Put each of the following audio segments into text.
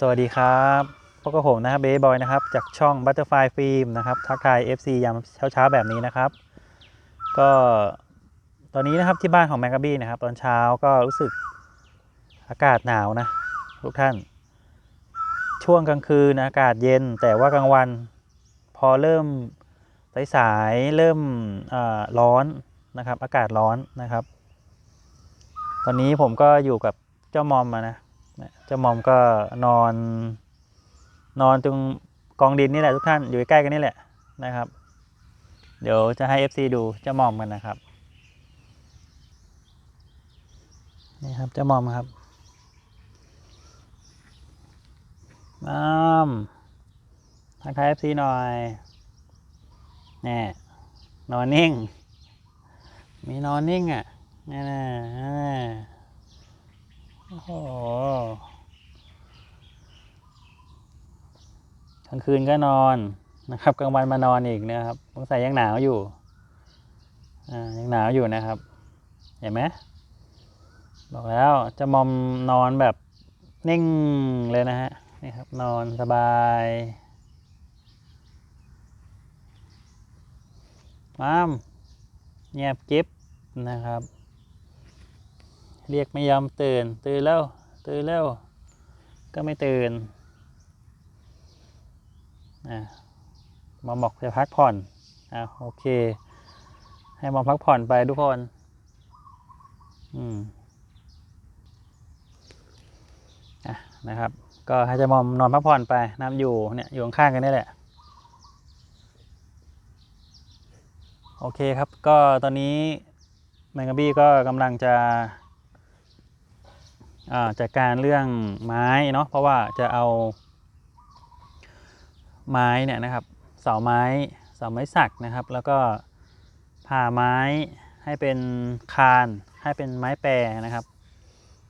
สวัสดีครับพบกับผมนะครับเบย์บอยนะครับ จากช่อง Butterfly Film นะครับ ทักทาย FC ยามเช้าๆ แบบนี้นะครับ ก็ตอนนี้นะครับที่บ้านของแมกกาบี้นะครับ ตอนเช้าก็รู้สึกอากาศหนาวนะ ทุกท่าน ช่วงกลางคืนอากาศเย็น แต่ว่ากลางวัน พอเริ่มสายๆเริ่มร้อนนะครับ อากาศร้อนนะครับ ตอนนี้ผมก็อยู่กับเจ้ามอมมานะ เจ้ามอมก็นอน นอนตรงกองดินนี่แหละทุกท่านอยู่ใกล้กันนี่แหละนะครับ เดี๋ยวจะให้ FC ดูเจ้ามอมกันนะครับนี่ครับเจ้ามอมครับมอมทักทาย FC หน่อยแน่นอนนิ่ง มีนอนนิ่งอะแน่ๆ โอ้กลางคืนก็นอนนะครับกลางวันมานอนอีกนะครับสงสัยยังหนาวอยู่อ่ายังหนาวอยู่นะครับ เห็นไหมบอกแล้วจะมอมนอนแบบนิ่งเลยนะฮะนี่ครับนอนสบายมามเงียบกิ๊บนะครับ เรียกไม่ยอมตื่น ตื่นแล้ว ตื่นแล้ว ก็ไม่ตื่นอะหมอมบอกจะพักผ่อนอะโอเค ให้มอมพักผ่อนไปทุกคน อืมอะนะครับ ก็ให้จะมอมนอนพักผ่อนไปน้ำอยู่เนี่ยอยู่ข้างกันนี่แหละโอเคครับ ก็ตอนนี้แมงกะบี้ก็กำลังจะ จัดการเรื่องไม้เนาะเพราะว่าจะเอาไม้เนี่ยนะครับเสาไม้เสาไม้สักนะครับ แล้วก็ผ่าไม้ให้เป็นคานให้เป็นไม้แปรนะครับ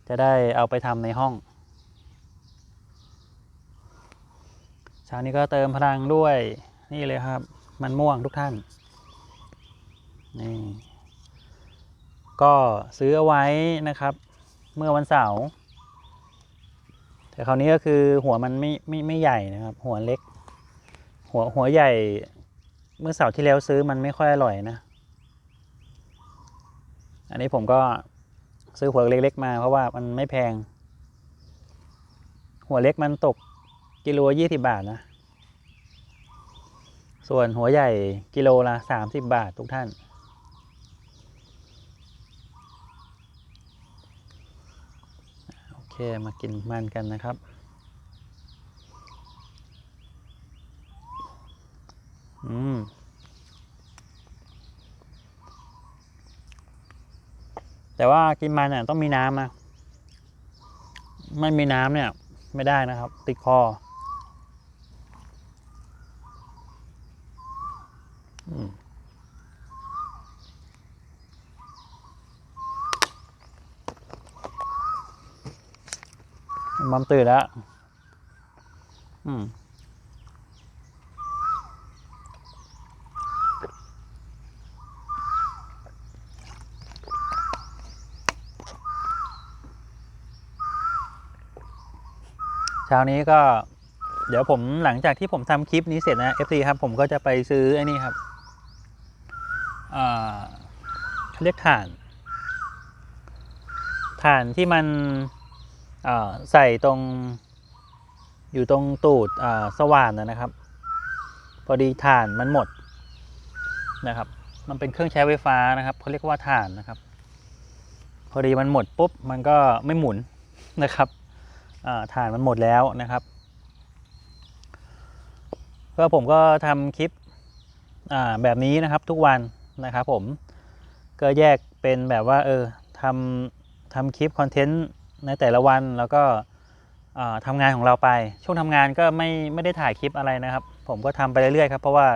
จะได้เอาไปทำในห้องเช้านี้ก็เติมพลังด้วยนี่เลยครับ มันม่วงทุกท่านนี่ก็ซื้อเอาไว้นะครับ เมื่อวันเสาร์แต่คราวนี้ก็คือหัวมันไม่ไม่ไม่ใหญ่นะครับ หัวเล็ก หัวหัวใหญ่เมื่อเสาร์ที่แล้วซื้อมันไม่ค่อยอร่อยนะ อันนี้ผมก็ซื้อหัวเล็ก ๆ มาเพราะว่ามันไม่แพง หัวเล็กมันตกกิโลยี่สิบาทนะ ส่วนหัวใหญ่กิโลละสามสิบบาททุกท่าน โอเคมากินมันกันนะครับอืมแต่ว่ากินมันเนี่ยต้องมีน้ำนะ ไม่มีน้ำเนี่ย ไม่ได้นะครับ ติดคอ มัมตื่นแล้ว อืมเช้านี้ก็เดี๋ยวผมหลังจากที่ผมทำคลิปนี้เสร็จนะ FC ครับ ผมก็จะไปซื้อไอ้นี่ครับเขาเรียกถ่าน ถ่านที่มัน ใส่ตรงอยู่ตรงตูดสว่านนะครับ พอดีถ่านมันหมดนะครับ มันเป็นเครื่องใช้ไฟฟ้านะครับเขาเรียกว่าถ่านนะครับ พอดีมันหมดปุ๊บมันก็ไม่หมุนนะครับถ่านมันหมดแล้วนะครับก็ผมก็ทำคลิปแบบนี้นะครับทุกวันนะครับผมก็แยกเป็นแบบว่าเออทำทำคลิปคอนเทนต์ ในแต่ละวันแล้วก็อ่าทำงานของเราไป ช่วงทำงานก็ไม่ไม่ได้ถ่ายคลิปอะไรนะครับ ผมก็ทำไปเรื่อยๆครับ เพราะว่า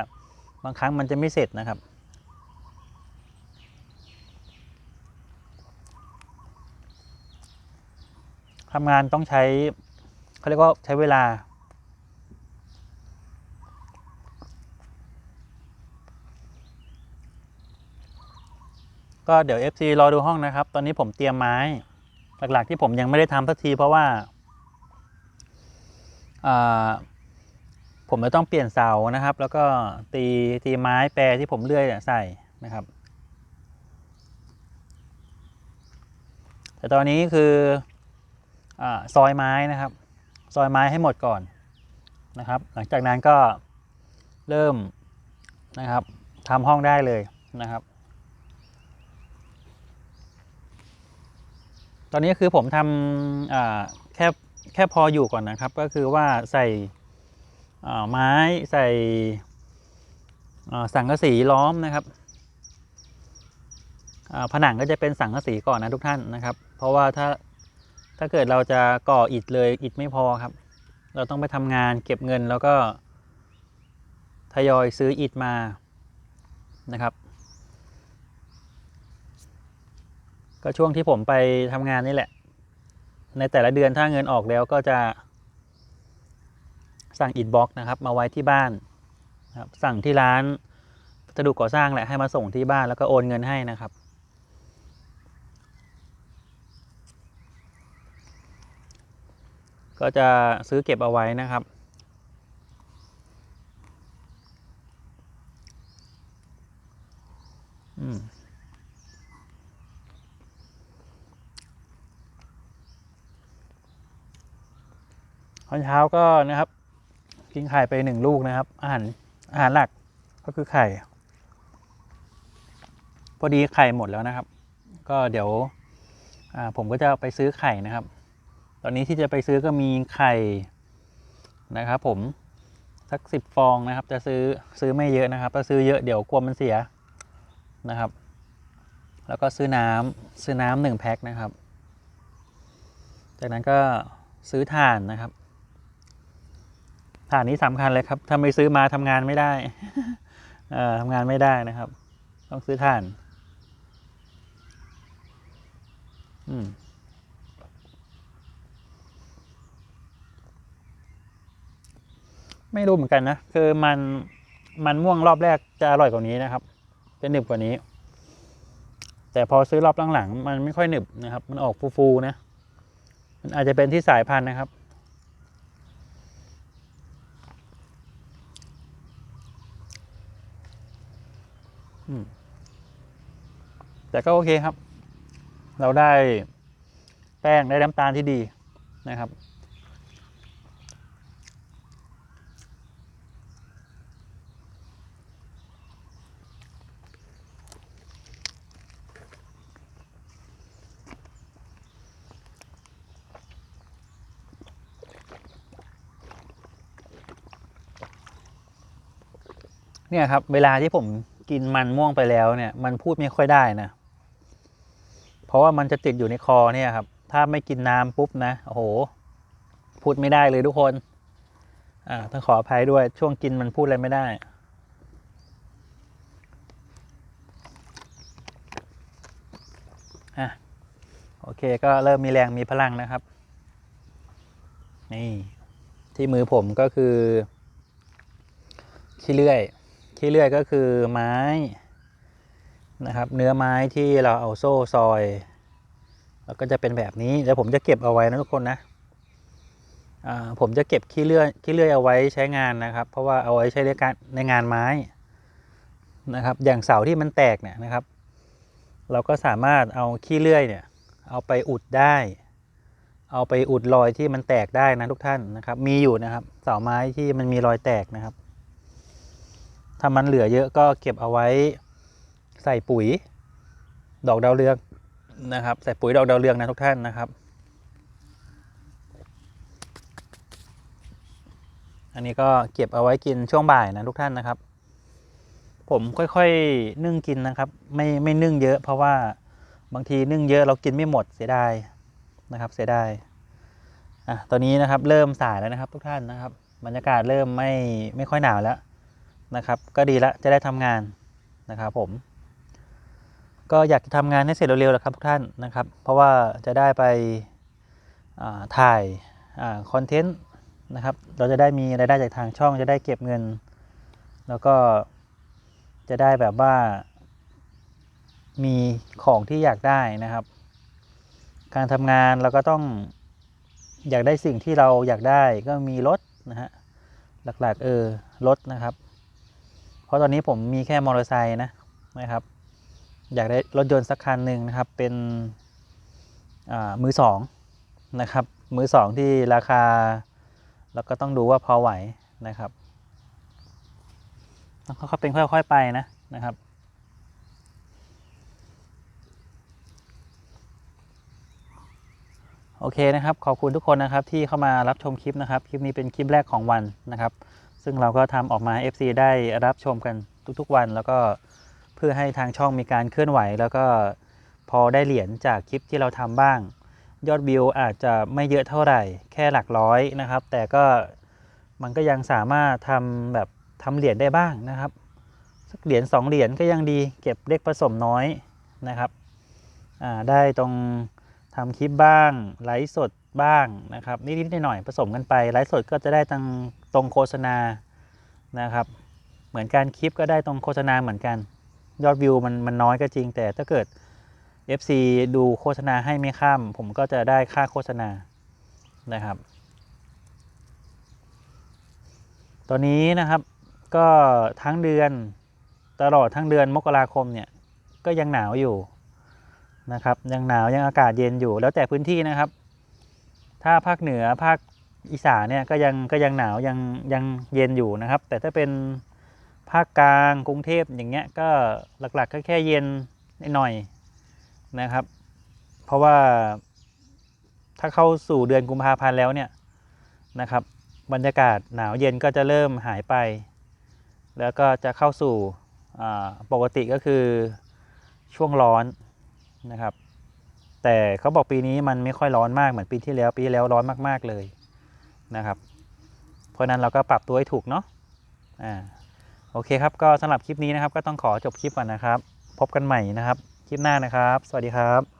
บางครั้งมันจะไม่เสร็จนะครับทำงานต้องใช้เขาเรียกว่าใช้เวลาก็เดี๋ยว FC รอดูห้องนะครับ ตอนนี้ผมเตรียมไม้ หลักๆที่ผมยังไม่ได้ทำสักทีเพราะว่า ผมจะต้องเปลี่ยนเสานะครับ แล้วก็ตีตีไม้แปรที่ผมเลื่อยใส่นะครับ แต่ตอนนี้คืออซอยไม้นะครับ ซอยไม้ให้หมดก่อนนะครับ หลังจากนั้นก็เริ่มนะครับทำห้องได้เลยนะครับ ตอนนี้คือผมทำแค่แค่พออยู่ก่อนนะครับ ก็คือว่าใส่ไม้ใส่สังกะสีล้อมนะครับผนังก็จะเป็นสังกะสีก่อนนะทุกท่านนะครับ เพราะว่าถ้าถ้าเกิดเราจะก่ออิฐเลยอิฐไม่พอครับ เราต้องไปทำงานเก็บเงินแล้วก็ทยอยซื้ออิฐมานะครับ ก็ช่วงที่ผมไปทำงานนี่แหละ ในแต่ละเดือนถ้าเงินออกแล้วก็จะ สั่งอิฐบล็อกนะครับ มาไว้ที่บ้านครับสั่งที่ร้านวัสดุก่อสร้างแหละให้มาส่งที่บ้านแล้วก็โอนเงินให้นะครับ ก็จะซื้อเก็บเอาไว้นะครับอืม ตอนเช้าก็นะครับกินไข่ไปหนึ่งลูกนะครับ อาหารอาหารหลักก็คือไข่ พอดีไข่หมดแล้วนะครับ ก็เดี๋ยวผมก็จะไปซื้อไข่นะครับ ตอนนี้ที่จะไปซื้อก็มีไข่นะครับผมสักสิบฟองนะครับ จะซื้อซื้อไม่เยอะนะครับถ้าซื้อเยอะเดี๋ยวกลัวมันเสียนะครับ แล้วก็ซื้อน้ำซื้อน้ำหนึ่งแพ็คนะครับ จากนั้นก็ซื้อถ่านนะครับ ถ่านนี้สำคัญเลยครับถ้าไม่ซื้อมาทำงานไม่ได้เออทำงานไม่ได้นะครับ ต้องซื้อถ่าน อืมไม่รู้เหมือนกันนะ คือมันมันม่วงรอบแรกจะอร่อยกว่านี้นะครับ จะหนึบกว่านี้ แต่พอซื้อรอบหลังๆมันไม่ค่อยหนึบนะครับ มันออกฟูๆนะ มันอาจจะเป็นที่สายพันธุ์นะครับ แต่ก็โอเคครับ เราได้แป้งได้น้ำตาลที่ดีนะครับ เนี่ยครับ เวลาที่ผมกินมันม่วงไปแล้วเนี่ย มันพูดไม่ค่อยได้นะ เพราะว่ามันจะติดอยู่ในคอเนี่ยครับ ถ้าไม่กินน้ำปุ๊บนะโอ้โห พูดไม่ได้เลยทุกคน อ่าต้องขออภัยด้วยช่วงกินมันพูดอะไรไม่ได้ อะโอเคก็เริ่มมีแรงมีพลังนะครับ นี่ที่มือผมก็คือขี้เลื่อยขี้เลื่อยก็คือไม้ นะครับ เนื้อไม้ที่เราเอาโซ่ซอยแล้วก็จะเป็นแบบนี้แล้วผมจะเก็บเอาไว้นะทุกคนนะผมจะเก็บขี้เลื่อยขี้เลื่อยเอาไว้ใช้งานนะครับ เพราะว่าเอาไว้ใช้ในการในงานไม้นะครับ อย่างเสาที่มันแตกเนี่ยนะครับ เราก็สามารถเอาขี้เลื่อยเนี่ย เอาไปอุดได้ เอาไปอุดรอยที่มันแตกได้นะทุกท่านนะครับ มีอยู่นะครับ เสาไม้ที่มันมีรอยแตกนะครับ ถ้ามันเหลือเยอะก็เก็บเอาไว้ ใส่ปุ๋ย ดอกดาวเรืองนะครับ ใส่ปุ๋ยดอกดาวเรืองนะทุกท่านนะครับ อันนี้ก็เก็บเอาไว้กินช่วงบ่ายนะทุกท่านนะครับ ผมค่อยๆนึ่งกินนะครับ ไม่ไม่นึ่งเยอะเพราะว่าบางทีนึ่งเยอะเรากินไม่หมดเสียดายนะครับ เสียดายอะตอนนี้นะครับเริ่มสายแล้วนะครับทุกท่านนะครับบรรยากาศเริ่มไม่ไม่ค่อยหนาวแล้วนะครับ ก็ดีละจะได้ทำงานนะครับผม ก็อยากจะทำงานให้เสร็จเร็วๆแหละครับทุกท่านนะครับ เพราะว่าจะได้ไปถ่ายคอนเทนต์นะครับ เราจะได้มีรายได้จากทางช่อง จะได้เก็บเงิน แล้วก็จะได้แบบว่า มีของที่อยากได้นะครับ การทำงานเราก็ต้องอยากได้สิ่งที่เราอยากได้ก็มีรถนะฮะหลักๆเออรถนะครับ เพราะตอนนี้ผมมีแค่มอเตอร์ไซค์นะนะครับ อยากได้รถยนต์สักคันหนึ่งนะครับ เป็นมือสองนะครับ มือสองที่ราคาแล้วก็ต้องดูว่าพอไหวนะครับต้องค่อยๆเป็นค่อยๆไปนะนะครับโอเคนะครับ ขอบคุณทุกคนนะครับที่เข้ามารับชมคลิปนะครับ คลิปนี้เป็นคลิปแรกของวันนะครับ ซึ่งเราก็ทำออกมา FC ได้รับชมกันทุกๆวันแล้วก็ เพื่อให้ทางช่องมีการเคลื่อนไหว แล้วก็พอได้เหรียญจากคลิปที่เราทำบ้าง ยอดวิวอาจจะไม่เยอะเท่าไหร่ แค่หลักร้อยนะครับ แต่ก็มันก็ยังสามารถทำแบบทำเหรียญได้บ้างนะครับ สักเหรียญสองเหรียญก็ยังดีเก็บเลขผสมน้อยนะครับได้ตรงทำคลิปบ้าง ไลฟ์สดบ้างนะครับนิดๆหน่อยๆผสมกันไปไลฟ์สดก็จะได้ตรงตรงโฆษณานะครับ เหมือนการคลิปก็ได้ตรงโฆษณาเหมือนกัน ยอดวิวมันมันน้อยก็จริง แต่ถ้าเกิด FC ดูโฆษณาให้ไม่ข้าม ผมก็จะได้ค่าโฆษณานะครับ ตอนนี้นะครับก็ทั้งเดือนตลอดทั้งเดือนมกราคมเนี่ยก็ยังหนาวอยู่นะครับ ยังหนาวยังอากาศเย็นอยู่ แล้วแต่พื้นที่นะครับ ถ้าภาคเหนือภาคอีสานเนี่ยก็ยังก็ยังหนาวยังยังเย็นอยู่นะครับ แต่ถ้าเป็น ภาคกลางกรุงเทพอย่างเงี้ยก็หลักๆก็แค่เย็นนิดหน่อยนะครับ เพราะว่าถ้าเข้าสู่เดือนกุมภาพันธ์แล้วเนี่ยนะครับ บรรยากาศหนาวเย็นก็จะเริ่มหายไป แล้วก็จะเข้าสู่ปกติก็คือช่วงร้อนนะครับ แต่เขาบอกปีนี้มันไม่ค่อยร้อนมากเหมือนปีที่แล้วปีแล้วร้อนมาก ๆเลยนะครับ เพราะนั้นเราก็ปรับตัวให้ถูกเนาะอ่า อเคครับก็สำหรับคลิปนี้นะครับก็ต้องขอจบคลิปก่อนนะครับ พบกันใหม่นะครับ คลิปหน้านะครับ สวัสดีครับ